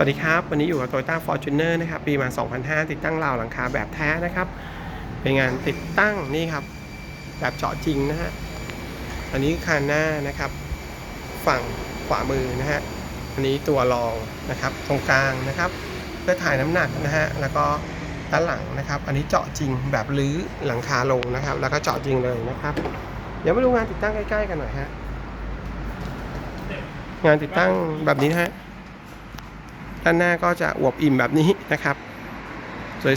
วัสดีครับ วันนี้อยู่กับ Toyota Fortuner นะครับ ปีมา 2005 ติดตั้งราวหลังคาแบบแท้นะครับ เป็นงานติดตั้งนี่ครับ แบบเจาะจริงนะฮะ อันนี้คานหน้านะครับ ฝั่งขวามือนะฮะ อันนี้ตัวรองนะครับ ตรงกลางนะครับ เพื่อถ่ายน้ำหนักนะฮะ แล้วก็ด้านหลังนะครับ อันนี้เจาะจริงแบบรื้อหลังคาลงนะครับ แล้วก็เจาะจริงเลยนะครับ เดี๋ยวมาดูงานติดตั้งใกล้ ๆ กันหน่อยฮะ งานติดตั้งแบบนี้ฮะ ด้านหน้าก็จะอวบอิ่มแบบนี้นะครับ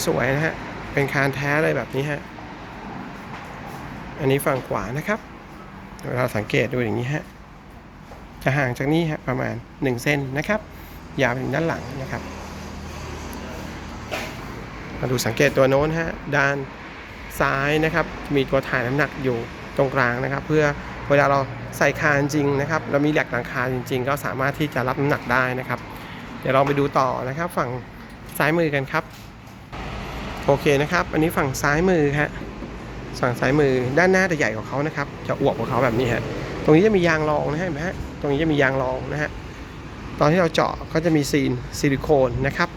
สวยๆนะฮะ เป็นคานแท้เลยแบบนี้ฮะ อันนี้ฝั่งขวานะครับเราสังเกตดูอย่างนี้ฮะ จะห่างจากนี้ฮะประมาณ 1เส้นนะครับ ยาวไปถึงด้านหลังนะครับ มาดูสังเกตตัวโน้นฮะ ด้านซ้ายนะครับ มีตัวถ่ายน้ำหนักอยู่ตรงกลางนะครับ เพื่อเวลาเราใส่คานจริงนะครับ เรามีแหลกหลังคาจริง ๆ ก็สามารถที่จะรับน้ำหนักได้นะครับ เดี๋ยวเราไปดูต่อนะครับ ฝั่งซ้ายมือกันครับ โอเคนะครับ อันนี้ฝั่งซ้ายมือฮะฝั่งซ้ายมือด้านหน้าจะใหญ่กว่าเขานะครับ จะอวบกว่าเขาแบบนี้ฮะตรงนี้จะมียางรองนะฮะเห็นไหมฮะตรงนี้จะมียางรองนะฮะตอนที่เราเจาะก็จะมีซีนซิลิโคนนะครับ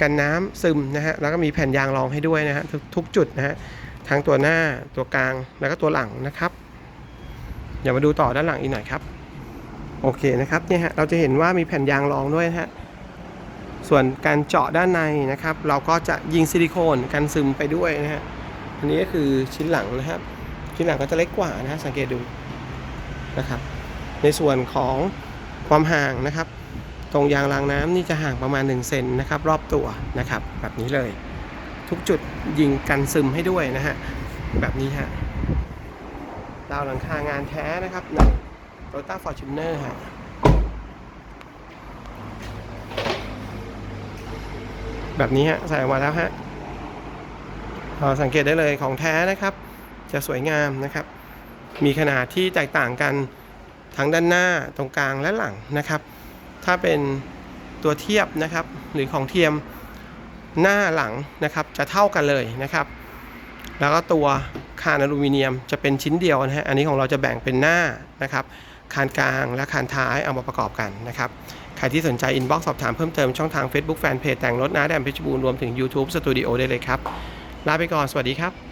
กันน้ำซึมนะฮะแล้วก็มีแผ่นยางรองให้ด้วยนะฮะททุกจุดนะฮะทั้งตัวหน้าตัวกลางแล้วก็ตัวหลังนะครับ เดี๋ยวมาดูต่อด้านหลังอีกหน่อยครับ โอเคนะครับเนี่ยฮะเราจะเห็นว่ามีแผ่นยางรองด้วยนะฮะส่วนการเจาะด้านในนะครับ เราก็จะยิงซิลิโคนกันซึมไปด้วยนะฮะอันนี้ก็คือชิ้นหลังนะครับ ชิ้นหลังก็จะเล็กกว่านะฮะสังเกตดูนะครับ ในส่วนของความห่างนะครับ ตรงยางรางน้ำนี่จะห่างประมาณ1เซนนะครับ รอบตัวนะครับ แบบนี้เลย ทุกจุดยิงกันซึมให้ด้วยนะฮะแบบนี้ฮะดาวหลังคางานแท้นะครับ ใน Toyota Fortuner ฮะแบบนี้ฮะ ใส่ออกมาแล้วฮะเราสังเกตได้เลยของแท้นะครับ จะสวยงามนะครับ มีขนาดที่แตกต่างกันทั้งด้านหน้าตรงกลางและหลังนะครับ ถ้าเป็นตัวเทียบนะครับ หรือของเทียมหน้าหลังนะครับจะเท่ากันเลยนะครับ แล้วก็ตัวคานอลูมิเนียมจะเป็นชิ้นเดียวนะฮะอันนี้ของเราจะแบ่งเป็นหน้านะครับ คานกลางและคานท้ายเอามาประกอบกันนะครับ ใครที่สนใจอินบ็อกซ์สอบถามเพิ่มเติมช่องทาง Facebook Fanpage แต่งรถน้าแดมเพชรบูรณ์รวมถึง YouTube Studio ได้เลยครับ ลาไปก่อน สวัสดีครับ